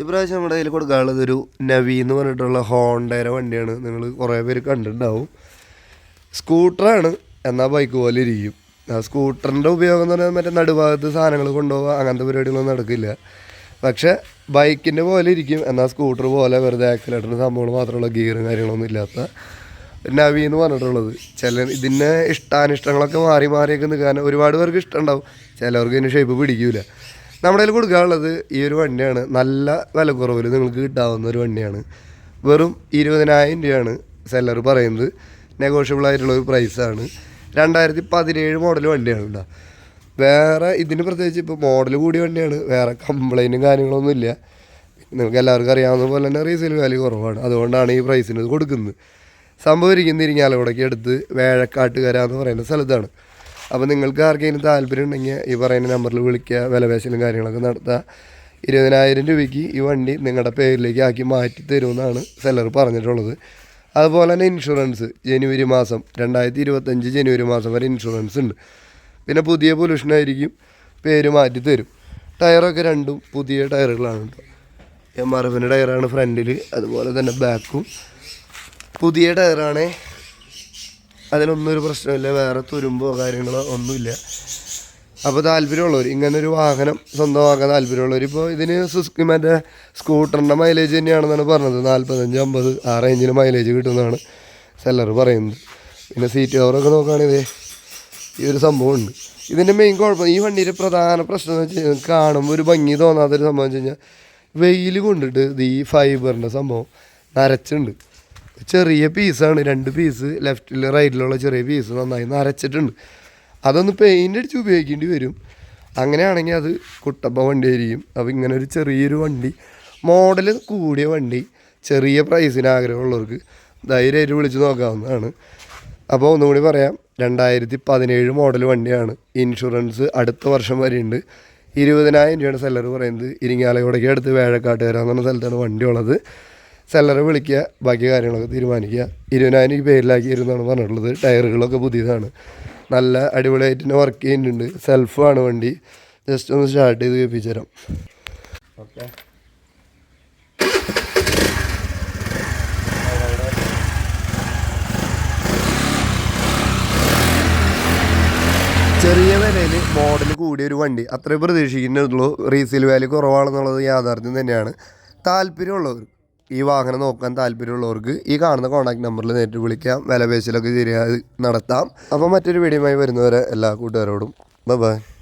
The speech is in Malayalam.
ഇപ്രാവശ്യം നമ്മുടെ കയ്യിൽ കൊടുക്കാനുള്ളത് ഒരു നവി എന്ന് പറഞ്ഞിട്ടുള്ള ഹോണ്ടയുടെ വണ്ടിയാണ്. നിങ്ങൾ കുറേ പേര് കണ്ടിട്ടുണ്ടാവും. സ്കൂട്ടറാണ് എന്നാൽ ബൈക്ക് പോലെ ഇരിക്കും. ആ സ്കൂട്ടറിന്റെ ഉപയോഗം എന്ന് പറഞ്ഞാൽ മറ്റേ നടുഭാഗത്ത് സാധനങ്ങൾ കൊണ്ടുപോകുക അങ്ങനത്തെ പരിപാടികളൊന്നും നടക്കില്ല. പക്ഷേ ബൈക്കിന്റെ പോലെ ഇരിക്കും. എന്നാൽ സ്കൂട്ടർ പോലെ വെറുതെ ആക്സിലേറ്ററിന് സംഭവങ്ങൾ മാത്രമുള്ള ഗിയറും കാര്യങ്ങളൊന്നും ഇല്ലാത്ത നവി എന്ന് പറഞ്ഞിട്ടുള്ളത്. ചില ഇതിന്റെ ഇഷ്ടാനിഷ്ടങ്ങളൊക്കെ മാറി മാറിയൊക്കെ നിൽക്കാൻ ഒരുപാട് പേർക്ക് ഇഷ്ടമുണ്ടാവും. ചിലവർക്ക് ഇതിന് ഷേപ്പ് പിടിക്കൂല. നമ്മുടെ കയ്യിൽ കൊടുക്കാനുള്ളത് ഈ ഒരു വണ്ടിയാണ്. നല്ല വിലക്കുറവിൽ കുറവിൽ നിങ്ങൾക്ക് കിട്ടാവുന്ന ഒരു വണ്ടിയാണ്. വെറും ഇരുപതിനായിരം രൂപയാണ് സെല്ലർ പറയുന്നത്. നെഗോഷ്യബിൾ ആയിട്ടുള്ള ഒരു പ്രൈസാണ് രണ്ടായിരത്തി പതിനേഴ് മോഡൽ വണ്ടിയാണ് കേട്ടോ. വേറെ ഇതിന് പ്രത്യേകിച്ച് ഇപ്പോൾ മോഡൽ കൂടിയ വണ്ടിയാണ്. വേറെ കംപ്ലൈന്റും കാര്യങ്ങളൊന്നും ഇല്ല. നിങ്ങൾക്ക് എല്ലാവർക്കും അറിയാവുന്ന പോലെ തന്നെ റീസെയിൽ വാല്യൂ കുറവാണ്. അതുകൊണ്ടാണ് ഈ പ്രൈസിന് കൊടുക്കുന്നത്. സംഭവം ഇരിക്കുന്ന ഇരിങ്ങാലക്കുടയ്ക്ക് അടുത്ത് വേഴക്കാട്ടുകര എന്ന് പറയുന്ന സ്ഥലത്താണ്. അപ്പോൾ നിങ്ങൾക്ക് ആർക്കെങ്കിലും താല്പര്യം ഉണ്ടെങ്കിൽ ഈ പറയുന്ന നമ്പറിൽ വിളിക്കുക വിലപേശലും കാര്യങ്ങളൊക്കെ നടത്തുക. ഇരുപതിനായിരം രൂപയ്ക്ക് ഈ വണ്ടി നിങ്ങളുടെ പേരിലേക്ക് ആക്കി മാറ്റി തരുമെന്നാണ് സെല്ലർ പറഞ്ഞിട്ടുള്ളത്. അതുപോലെ തന്നെ ഇൻഷുറൻസ് ജനുവരി മാസം രണ്ടായിരത്തി ഇരുപത്തഞ്ച് ജനുവരി മാസം വരെ ഇൻഷുറൻസ് ഉണ്ട്. പിന്നെ പുതിയ പൊല്യൂഷനായിരിക്കും പേര് മാറ്റി തരും. ടയറൊക്കെ രണ്ടും പുതിയ ടയറുകളാണ് കേട്ടോ. എം ആർ എഫിന്റെ ടയറാണ് ഫ്രണ്ടിൽ അതുപോലെ തന്നെ ബാക്കും പുതിയ ടയറാണേ അതിനൊന്നും ഒരു പ്രശ്നമില്ല. വേറെ തുരുമ്പോ കാര്യങ്ങളോ ഒന്നുമില്ല. അപ്പോൾ താല്പര്യമുള്ളവർ ഇങ്ങനെ ഒരു വാഹനം സ്വന്തമാക്കാൻ താല്പര്യമുള്ളവർ ഇപ്പോൾ ഇതിന് സുസ്കി മറ്റേ സ്കൂട്ടറിന്റെ മൈലേജ് തന്നെയാണെന്നാണ് പറഞ്ഞത്. നാൽപ്പത്തഞ്ച് അമ്പത് ആ റേഞ്ചിന് മൈലേജ് കിട്ടുമെന്നാണ് സെല്ലർ പറയുന്നത്. പിന്നെ സീറ്റ് കവറൊക്കെ നോക്കുകയാണെങ്കിൽ ഈ ഒരു സംഭവം ഉണ്ട് ഇതിന്റെ മെയിൻ കുഴപ്പം ഈ വണ്ടിയുടെ പ്രധാന പ്രശ്നം എന്ന് വെച്ച് കഴിഞ്ഞാൽ കാണുമ്പോൾ ഒരു ഭംഗി തോന്നാത്തൊരു സംഭവം വെച്ച് കഴിഞ്ഞാൽ വെയിൽ കൊണ്ടിട്ട് ഇത് ഈ ഫൈബറിന്റെ സംഭവം നരച്ചുണ്ട്. ചെറിയ പീസാണ് രണ്ട് പീസ് ലെഫ്റ്റിൽ റൈറ്റിലുള്ള ചെറിയ പീസ് നന്നായി നരച്ചിട്ടുണ്ട്. അതൊന്ന് പെയിന്റ് അടിച്ച് ഉപയോഗിക്കേണ്ടി വരും. അങ്ങനെയാണെങ്കിൽ അത് കുട്ടപ്പ വണ്ടി ആയിരിക്കും. അപ്പോൾ ഇങ്ങനെ ഒരു ചെറിയൊരു വണ്ടി മോഡൽ കൂടിയ വണ്ടി ചെറിയ പ്രൈസിന് ആഗ്രഹമുള്ളവർക്ക് ധൈര്യമായിട്ട് വിളിച്ച് നോക്കാവുന്നതാണ്. അപ്പോൾ ഒന്നുകൂടി പറയാം രണ്ടായിരത്തി പതിനേഴ് മോഡൽ വണ്ടിയാണ്. ഇൻഷുറൻസ് അടുത്ത വർഷം വരെയുണ്ട്. ഇരുപതിനായിരം രൂപയാണ് സെല്ലർ പറയുന്നത്. ഇരിങ്ങാലക്കുടയ്ക്ക് അടുത്ത് വേഴക്കാട്ടുകര എന്ന് പറഞ്ഞ സ്ഥലത്താണ് വണ്ടി ഉള്ളത്. സെല്ലറെ വിളിക്കുക ബാക്കി കാര്യങ്ങളൊക്കെ തീരുമാനിക്കുക. ഇരുപതിനായിരം രൂപ പേരിലാക്കി ഇരുന്നാണ് പറഞ്ഞിട്ടുള്ളത്. ടയറുകളൊക്കെ പുതിയതാണ്. നല്ല അടിപൊളിയായിട്ട് തന്നെ വർക്ക് ചെയ്യുന്നുണ്ട്. സെൽഫാണ് വണ്ടി. ജസ്റ്റ് ഒന്ന് സ്റ്റാർട്ട് ചെയ്ത് കേൾപ്പിച്ചു തരാം. ഓക്കെ. ചെറിയ വിലയിൽ മോഡൽ കൂടിയ ഒരു വണ്ടി. അത്രയും പ്രതീക്ഷിക്കുന്നുള്ളൂ. റീസെയിൽ വാല്യൂ കുറവാണെന്നുള്ളത് യാഥാർത്ഥ്യം തന്നെയാണ്. താല്പര്യമുള്ളവർ ഈ വാഹനം നോക്കാൻ താല്പര്യമുള്ളവർക്ക് ഈ കാണുന്ന കോൺടാക്ട് നമ്പറിൽ നേരിട്ട് വിളിക്കാം. വില പേശലൊക്കെ ശരിയായി നടത്താം. അപ്പോൾ മറ്റൊരു വീഡിയോയുമായി വരുന്നവരെ എല്ലാ കൂട്ടുകാരോടും. ബൈ